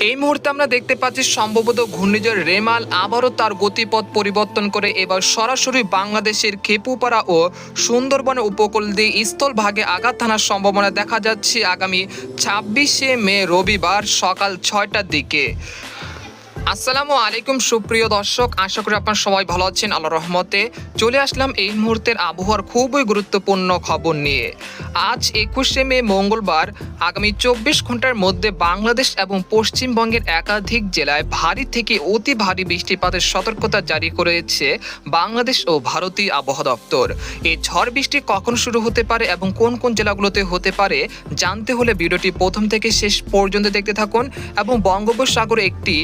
এই মুহূর্তে আমরা দেখতে পাচ্ছি সম্ভবত ঘূর্ণিঝড় রেমাল আবারও তার গতিপথ পরিবর্তন করে এবার সরাসরি বাংলাদেশের খেপুপাড়া ও সুন্দরবনের উপকূল দিয়ে স্থলভাগে আঘাত থানার সম্ভাবনা দেখা যাচ্ছে আগামী ছাব্বিশে মে রবিবার সকাল ছয়টার দিকে। আসসালামু আলাইকুম, সুপ্রিয় দর্শক। আশা করি আপনার সবাই ভালো আছেন আল্লাহ রহমতে। চলে আসলাম এই মুহূর্তের আবহাওয়ার খুবই গুরুত্বপূর্ণ খবর নিয়ে। আজ একুশে মে, মঙ্গলবার, আগামী চব্বিশ ঘণ্টার মধ্যে বাংলাদেশ এবং পশ্চিমবঙ্গের একাধিক জেলায় ভারী থেকে অতি ভারী বৃষ্টিপাতের সতর্কতা জারি করেছে বাংলাদেশ ও ভারতীয় আবহাওয়া দপ্তর। এই ঝড় বৃষ্টি কখন শুরু হতে পারে এবং কোন কোন জেলাগুলোতে হতে পারে, জানতে হলে ভিডিওটি প্রথম থেকে শেষ পর্যন্ত দেখতে থাকুন এবং বঙ্গোপসাগরে একটি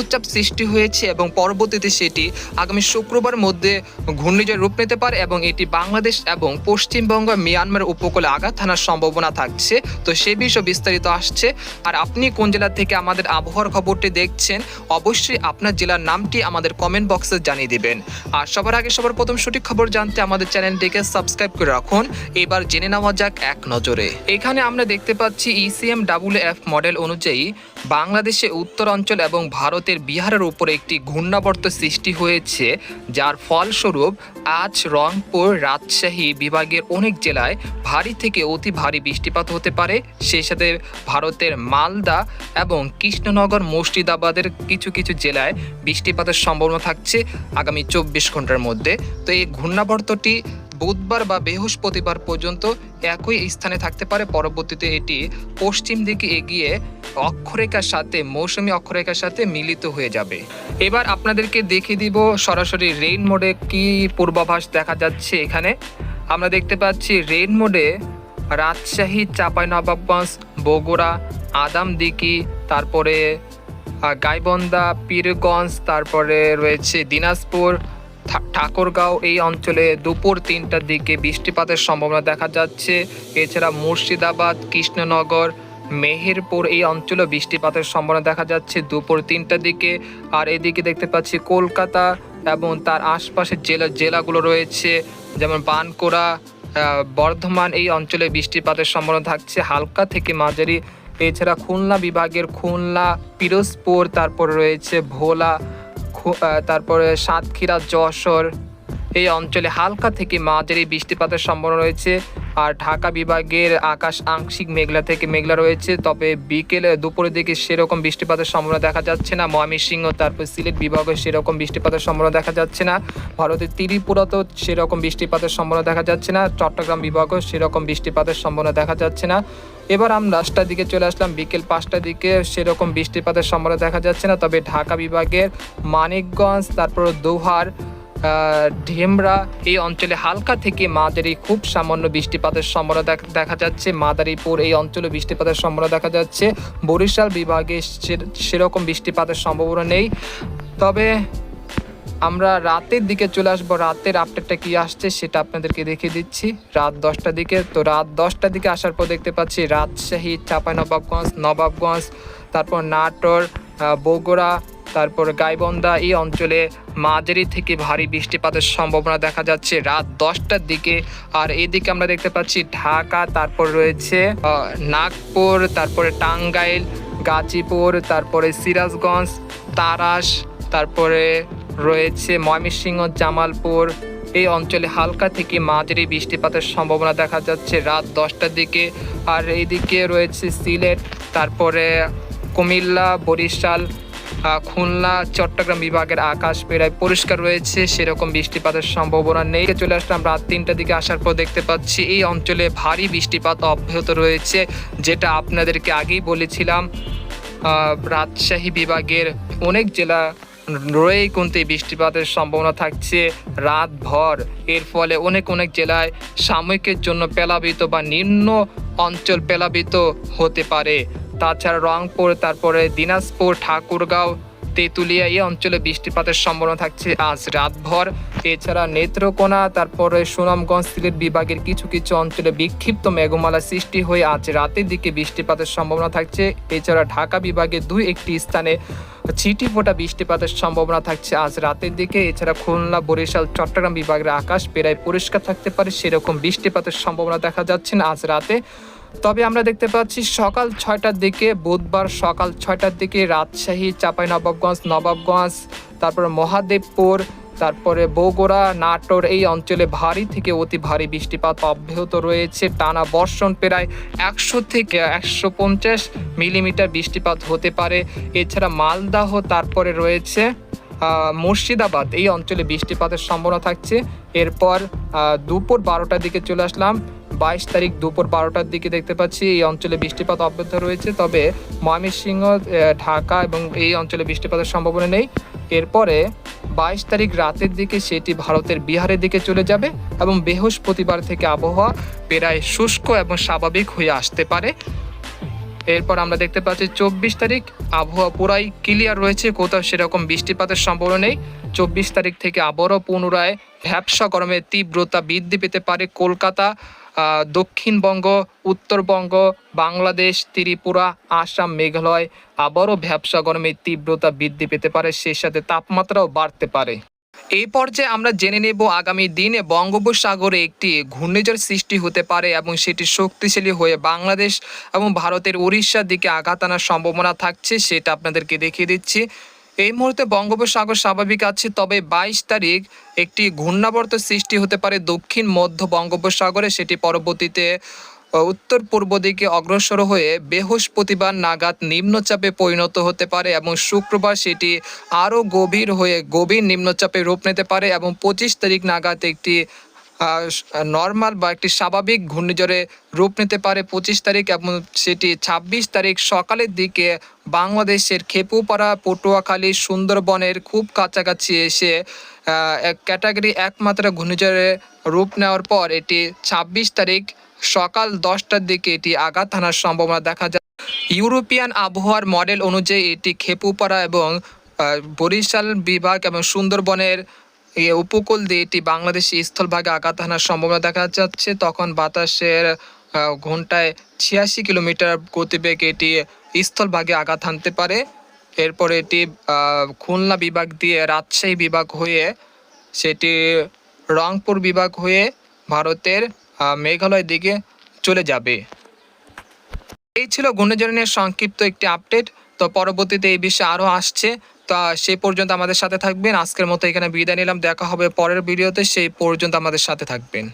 লঘুচাপ সৃষ্টি হয়েছে এবং পরবর্তীতে সেটি আগামী শুক্রবার মধ্যে ঘূর্ণিঝড় রূপ নিতে পারে এবং এটি বাংলাদেশ এবং পশ্চিমবঙ্গ, মিয়ানমার উপকূলে আঘাত হানার সম্ভাবনা থাকছে। তো সে বিষয়ে বিস্তারিত আসছে। আর আপনি কোন জেলা থেকে আমাদের আবহাওয়ার খবরটি দেখছেন, অবশ্যই আপনার জেলার নামটি আমাদের কমেন্ট বক্সে জানিয়ে দিবেন। আর সবার আগে সবার প্রথম সঠিক খবর জানতে আমাদের চ্যানেলটিকে সাবস্ক্রাইব করে রাখুন। এবার জেনে নেওয়া যাক এক নজরে। এখানে আমরা দেখতে পাচ্ছি ইসিএম ডাব্লিউ এফ মডেল অনুযায়ী বাংলাদেশে উত্তর অঞ্চল এবং ভারতের বিহারের উপরে একটি ঘূর্ণাবর্ত সৃষ্টি হয়েছে, যার ফলস্বরূপ আজ রংপুর রাজশাহী বিভাগের অনেক জেলায় ভারী থেকে অতি ভারী বৃষ্টিপাত হতে পারে। সেই সাথে ভারতের মালদা এবং কৃষ্ণনগর, মুর্শিদাবাদের কিছু কিছু জেলায় বৃষ্টিপাতের সম্ভাবনা থাকছে আগামী চব্বিশ ঘণ্টার মধ্যে। তো এই ঘূর্ণাবর্তটি বুধবার বা বৃহস্পতিবার পর্যন্ত একই স্থানে থাকতে পারে। পরবর্তীতে এটি পশ্চিম দিকে এগিয়ে অক্ষরেখার সাথে, মৌসুমী অক্ষরেখার সাথে মিলিত হয়ে যাবে। এবার আপনাদেরকে দেখিয়ে দিব সরাসরি রেইন মোডে কি পূর্বাভাস দেখা যাচ্ছে এখানে। আমরা দেখতে পাচ্ছি রেইন মোডে রাজশাহী, চাঁপাইনবাবগঞ্জ, বগুড়া আদামদিঘি তারপরে গাইবন্দা পীরগঞ্জ, তারপরে রয়েছে দিনাজপুর ঠাকুরগাঁও এই অঞ্চলে দুপুর তিনটার দিকে বৃষ্টিপাতের সম্ভাবনা দেখা যাচ্ছে। এছাড়া মুর্শিদাবাদ, কৃষ্ণনগর, মেহেরপুর এই অঞ্চলে বৃষ্টিপাতের সম্ভাবনা দেখা যাচ্ছে দুপুর তিনটার দিকে। আর এদিকে দেখতে পাচ্ছি কলকাতা এবং তার আশপাশের জেলা জেলাগুলো রয়েছে, যেমন বানকুড়া বর্ধমান এই অঞ্চলে বৃষ্টিপাতের সম্ভাবনা থাকছে হালকা থেকে মাঝারি। এছাড়া খুলনা বিভাগের খুলনা, পিরোজপুর, তারপর রয়েছে ভোলা তারপরে সাতক্ষীরা যশোর এই অঞ্চলে হালকা থেকে মাঝারি বৃষ্টিপাতের সম্ভাবনা রয়েছে। আর ঢাকা বিভাগের আকাশ আংশিক মেঘলা থেকে মেঘলা রয়েছে। তবে বিকেলে দুপুরের দিকে সেরকম বৃষ্টিপাতের সম্ভাবনা দেখা যাচ্ছে না। ময়মনসিংহ তারপর সিলেট বিভাগে সেরকম বৃষ্টিপাতের সম্ভাবনা দেখা যাচ্ছে না। ভারতের ত্রিপুরাতেও সেরকম বৃষ্টিপাতের সম্ভাবনা দেখা যাচ্ছে না। চট্টগ্রাম বিভাগেও সেরকম বৃষ্টিপাতের সম্ভাবনা দেখা যাচ্ছে না। এবার আমরা রাস্তার দিকে চলে আসলাম। বিকেল পাঁচটার দিকে সেরকম বৃষ্টিপাতের সম্ভাবনা দেখা যাচ্ছে না। তবে ঢাকা বিভাগের মানিকগঞ্জ, তারপর দোহার ঢেমরা, এই অঞ্চলে হালকা থেকে মাঝারি, খুব সামান্য বৃষ্টিপাতের সম্ভাবনা দেখা যাচ্ছে। মাদারীপুর এই অঞ্চলে বৃষ্টিপাতের সম্ভাবনা দেখা যাচ্ছে। বরিশাল বিভাগে সেরকম বৃষ্টিপাতের সম্ভাবনা নেই। তবে আমরা রাতের দিকে চলে আসব। রাতের আপডেটটা কি আসছে সেটা আপনাদেরকে দেখিয়ে দিচ্ছি। রাত দশটার দিকে, তো রাত দশটার দিকে আসার পর দেখতে পাচ্ছি রাজশাহী, চাঁপাইনবাবগঞ্জ, নবাবগঞ্জ নবাবগঞ্জ তারপর নাটোর বগুড়া তারপর গাইবন্ধা এই অঞ্চলে মাঝারি থেকে ভারী বৃষ্টিপাতের সম্ভাবনা দেখা যাচ্ছে। রাত দশটার দিকে। আর এদিকে আমরা দেখতে পাচ্ছি ঢাকা, তারপর রয়েছে নাগপুর, তারপরে টাঙ্গাইল, গাজীপুর, তারপরে সিরাজগঞ্জ, তারাস, তারপরে রয়েছে ময়মনসিংহ, জামালপুর। এই অঞ্চলে হালকা থেকে মাঝারি বৃষ্টিপাতের সম্ভাবনা দেখা যাচ্ছে রাত দশটার দিকে। আর এইদিকে রয়েছে সিলেট, তারপরে কুমিল্লা, বরিশাল খুলনা, চট্টগ্রাম বিভাগের আকাশ প্রায় পরিষ্কার রয়েছে, সেরকম বৃষ্টিপাতের সম্ভাবনা নেই। চলে আসলাম রাত তিনটার দিকে, আসার পর দেখতে পাচ্ছি এই অঞ্চলে ভারী বৃষ্টিপাত অব্যাহত রয়েছে, যেটা আপনাদেরকে আগেই বলেছিলাম রাজশাহী বিভাগের অনেক জেলা রয়েই কিন্তু বৃষ্টিপাতের সম্ভাবনা থাকছে রাত ভর এর ফলে অনেক অনেক জেলায় সাময়িকের জন্য প্লাবিত বা নিম্ন অঞ্চল প্লাবিত হতে পারে। তাছাড়া রংপুর, তারপরে দিনাজপুর, ঠাকুরগাঁও, তেঁতুলিয়া এই অঞ্চলে বৃষ্টিপাতের সম্ভাবনা থাকছে আজ রাতভর। এছাড়া নেত্রকোনা, তারপরে সুনামগঞ্জ সিলেট বিভাগের কিছু কিছু অঞ্চলে বিক্ষিপ্ত মেঘমালা সৃষ্টি হয়ে আজ রাতের দিকে বৃষ্টিপাতের সম্ভাবনা থাকছে। এছাড়া ঢাকা বিভাগে দুই একটি স্থানে ছিটি ফোটা বৃষ্টিপাতের সম্ভাবনা থাকছে আজ রাতের দিকে। এছাড়া খুলনা, বরিশাল, চট্টগ্রাম বিভাগের আকাশ প্রায় পরিষ্কার থাকতে পারে, সেরকম বৃষ্টিপাতের সম্ভাবনা দেখা যাচ্ছে না আজ রাতে। তবে আমরা দেখতে পাচ্ছি সকাল ছয়টার দিকে, বুধবার সকাল ছয়টার দিকে রাজশাহী, চাঁপাইনবাবগঞ্জ, নবাবগঞ্জ নবাবগঞ্জ তারপর মহাদেবপুর, তারপরে বগুড়া, নাটোর এই অঞ্চলে ভারী থেকে অতি ভারী বৃষ্টিপাত অব্যাহত রয়েছে। টানা বর্ষণ প্রায় একশো থেকে একশো পঞ্চাশ মিলিমিটার বৃষ্টিপাত হতে পারে। এছাড়া মালদাহ, তারপরে রয়েছে মুর্শিদাবাদ এই অঞ্চলে বৃষ্টিপাতের সম্ভাবনা থাকছে। এরপর দুপুর বারোটার দিকে চলে আসলাম। বাইশ তারিখ দুপুর বারোটার দিকে দেখতে পাচ্ছি, এই অঞ্চলে বৃষ্টিপাত অব্যাহত রয়েছে। তবে ময়মনসিংহ ঢাকা এবং এই অঞ্চলে বৃষ্টিপাতের সম্ভাবনা নেই। এরপরে বাইশ তারিখ রাতের দিকে সেটি ভারতের বিহারের দিকে চলে যাবে এবং বৃহস্পতিবার থেকে আবহাওয়া প্রায় শুষ্ক এবং স্বাভাবিক হয়ে আসতে পারে। এরপর আমরা দেখতে পাচ্ছি, চব্বিশ তারিখ আবহাওয়া পুরাই ক্লিয়ার রয়েছে, কোথাও সেরকম বৃষ্টিপাতের সম্ভাবনা নেই। চব্বিশ তারিখ থেকে আবারও পুনরায় ভ্যাবসা গরমের তীব্রতা বৃদ্ধি পেতে পারে কলকাতা দক্ষিণবঙ্গ, উত্তরবঙ্গ, বাংলাদেশ, ত্রিপুরা, আসাম, মেঘালয় আবারও ভ্যাবসা গরমের তীব্রতা বৃদ্ধি পেতে পারে, সেই সাথে তাপমাত্রাও বাড়তে পারে। এই পর্যায়ে আমরা জেনে নেব আগামী দিনে বঙ্গোপসাগরে একটি ঘূর্ণিঝড় সৃষ্টি হতে পারে এবং সেটি শক্তিশালী হয়ে বাংলাদেশ এবং ভারতের উড়িষ্যার দিকে আঘাত আনার সম্ভাবনা থাকছে, সেটা আপনাদেরকে দেখিয়ে দিচ্ছি। এই মুহূর্তে বঙ্গোপসাগর স্বাভাবিক আছে, তবে বাইশ তারিখ একটি ঘূর্ণাবর্ত সৃষ্টি হতে পারে দক্ষিণ মধ্য বঙ্গোপসাগরে। সেটি পরবর্তীতে উত্তর পূর্ব দিকে অগ্রসর হয়ে বৃহস্পতিবার নাগাদ নিম্নচাপে পরিণত হতে পারে এবং শুক্রবার সেটি আরও গভীর হয়ে গভীর নিম্নচাপে রূপ নিতে পারে এবং পঁচিশ তারিখ নাগাদ একটি নর্মাল বা একটি স্বাভাবিক ঘূর্ণিঝড়ে রূপ নিতে পারে পঁচিশ তারিখ এবং সেটি ছাব্বিশ তারিখ সকালের দিকে বাংলাদেশের খেপুপাড়া, পটুয়াখালী, সুন্দরবনের খুব কাছাকাছি এসে ক্যাটাগরি একমাত্র ঘূর্ণিঝড়ে রূপ নেওয়ার পর এটি ছাব্বিশ তারিখ সকাল দশটার দিকে এটি আঘাত হানার সম্ভাবনা দেখা যায়। ইউরোপিয়ান আবহাওয়ার মডেল অনুযায়ী এটি খেপুপাড়া এবং বরিশাল বিভাগ এবং সুন্দরবনের উপকূল দিয়ে এটি বাংলাদেশি স্থলভাগে আঘাত হানার সম্ভাবনা দেখা যাচ্ছে। তখন বাতাসের ঘন্টায় ছিয়াশি কিলোমিটার গতিবেগে এটি স্থলভাগে আঘাত হানতে পারে। এরপরে এটি খুলনা বিভাগ দিয়ে রাজশাহী বিভাগ হয়ে সেটি রংপুর বিভাগ হয়ে ভারতের মেঘালয় দিকে চলে যাবে। এই ছিল ঘূর্ণিঝড় নিয়ে সংক্ষিপ্ত একটি আপডেট। তো পরবর্তীতে এই বিষয়ে আরও আসছে। তা সেই পর্যন্ত আমাদের সাথে থাকবেন। আজকের মতো এখানে বিদায় নিলাম। দেখা হবে পরের ভিডিওতে। সেই পর্যন্ত আমাদের সাথে থাকবেন।